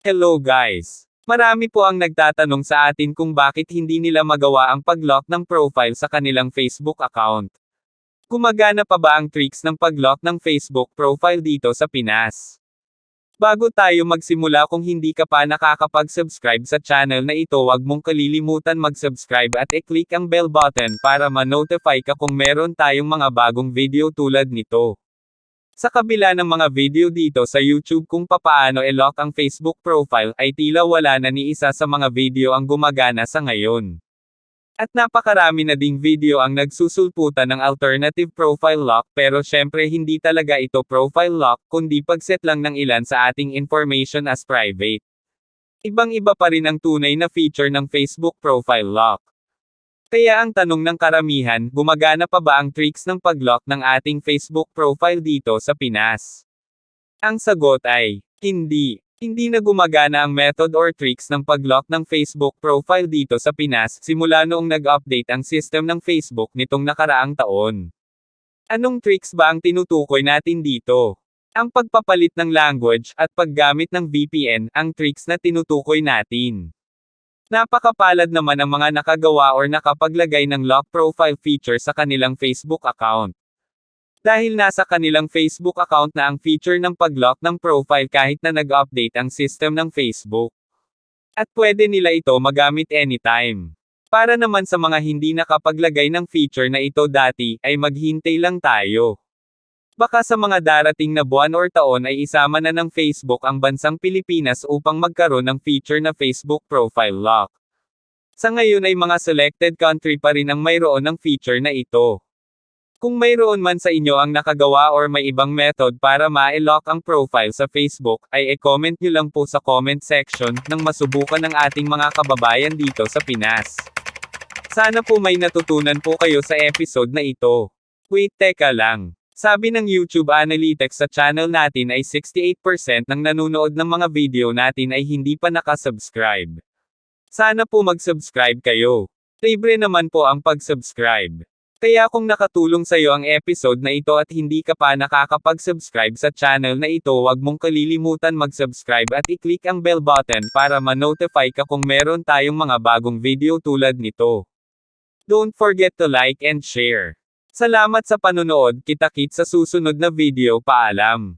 Hello guys! Marami po ang nagtatanong sa atin kung bakit hindi nila magawa ang pag-lock ng profile sa kanilang Facebook account. Gumagana pa ba ang tricks ng pag-lock ng Facebook profile dito sa Pinas? Bago tayo magsimula kung hindi ka pa nakakapag-subscribe sa channel na ito wag mong kalilimutan mag-subscribe at i-click ang bell button para ma-notify ka kung meron tayong mga bagong video tulad nito. Sa kabila ng mga video dito sa YouTube kung papaano i-lock ang Facebook profile ay tila wala na ni isa sa mga video ang gumagana sa ngayon. At napakarami na ding video ang nagsusulputan ng alternative profile lock pero syempre hindi talaga ito profile lock kundi pagset lang ng ilan sa ating information as private. Ibang-iba pa rin ang tunay na feature ng Facebook profile lock. Kaya ang tanong ng karamihan, gumagana pa ba ang tricks ng pag-lock ng ating Facebook profile dito sa Pinas? Ang sagot ay, hindi. Hindi na gumagana ang method or tricks ng pag-lock ng Facebook profile dito sa Pinas simula noong nag-update ang system ng Facebook nitong nakaraang taon. Anong tricks ba ang tinutukoy natin dito? Ang pagpapalit ng language at paggamit ng VPN ang tricks na tinutukoy natin. Napakapalad naman ang mga nakagawa or nakapaglagay ng lock profile feature sa kanilang Facebook account. Dahil nasa kanilang Facebook account na ang feature ng pag-lock ng profile kahit na nag-update ang system ng Facebook. At pwede nila ito magamit anytime. Para naman sa mga hindi nakapaglagay ng feature na ito dati, ay maghintay lang tayo. Baka sa mga darating na buwan or taon ay isama na ng Facebook ang bansang Pilipinas upang magkaroon ng feature na Facebook profile lock. Sa ngayon ay mga selected country pa rin ang mayroon ng feature na ito. Kung mayroon man sa inyo ang nakagawa or may ibang method para ma-lock ang profile sa Facebook, ay e-comment nyo lang po sa comment section nang masubukan ng ating mga kababayan dito sa Pinas. Sana po may natutunan po kayo sa episode na ito. Wait teka lang. Sabi ng YouTube Analytics sa channel natin ay 68% ng nanonood ng mga video natin ay hindi pa nakasubscribe. Sana po mag-subscribe kayo. Libre naman po ang pag-subscribe. Kaya kung nakatulong sa iyo ang episode na ito at hindi ka pa nakakapag-subscribe sa channel na ito wag mong kalilimutan mag-subscribe at i-click ang bell button para ma-notify ka kung meron tayong mga bagong video tulad nito. Don't forget to like and share. Salamat sa panonood, kita-kit sa susunod na video, paalam.